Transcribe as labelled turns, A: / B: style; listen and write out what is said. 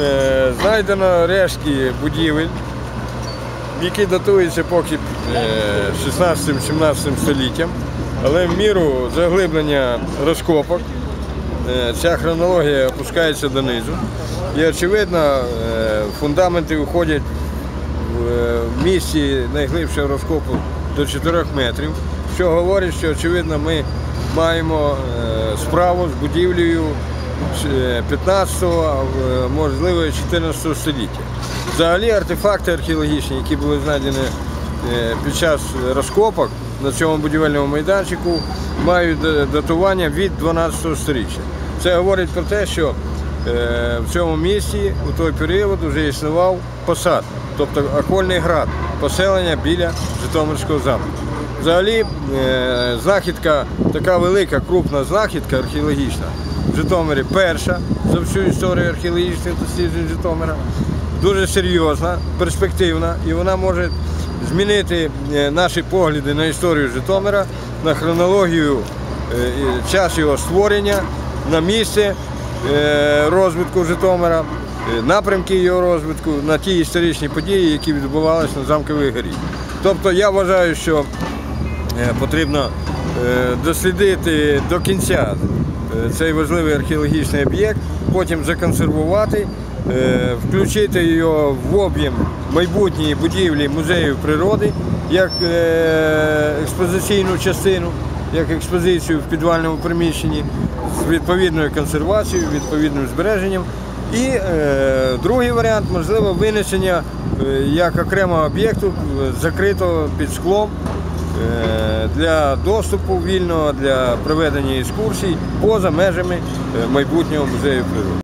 A: Е, Знайдено рештки будівель, які датуються поки е, 16-17 століттям, але в міру заглиблення розкопок е, ця хронологія опускається донизу. І очевидно, е, фундаменти виходять в е, місці найглибшого розкопу до 4 метрів, що говорить, що очевидно ми маємо е, справу з будівлею е, 15-го, можливо, 14 століття. Взагалі артефакти археологічні, які були знайдені е, під час розкопок на цьому будівельному майданчику, мають датування від 12 століття. Це говорить про те, що Е, в цьому місті у той період вже існував посад, тобто окольний град, поселення біля Житомирського замку. Взагалі, е, знахідка, така велика, крупна знахідка археологічна Житомирі перша за всю історію археологічних досліджень Житомира. Дуже серйозна, перспективна, і вона може змінити е, наші погляди на історію Житомира, на хронологію е, час його створення, на місце е, розвитку Житомира, напрямки його розвитку на ті історичні події, які відбувалися на замковій горі. Тобто я вважаю, що потрібно дослідити до кінця е, цей важливий археологічний об'єкт, потім законсервувати, е, включити його в об'єм майбутньої будівлі музею природи як е, експозиційну частину, як експозицію в підвальному приміщенні з відповідною консервацією, відповідним збереженням. І е, другий варіант, можливо, винесення е, як окремого об'єкту е, закритого під склом е, для доступу вільного для проведення екскурсій поза межами е, майбутнього музею природи.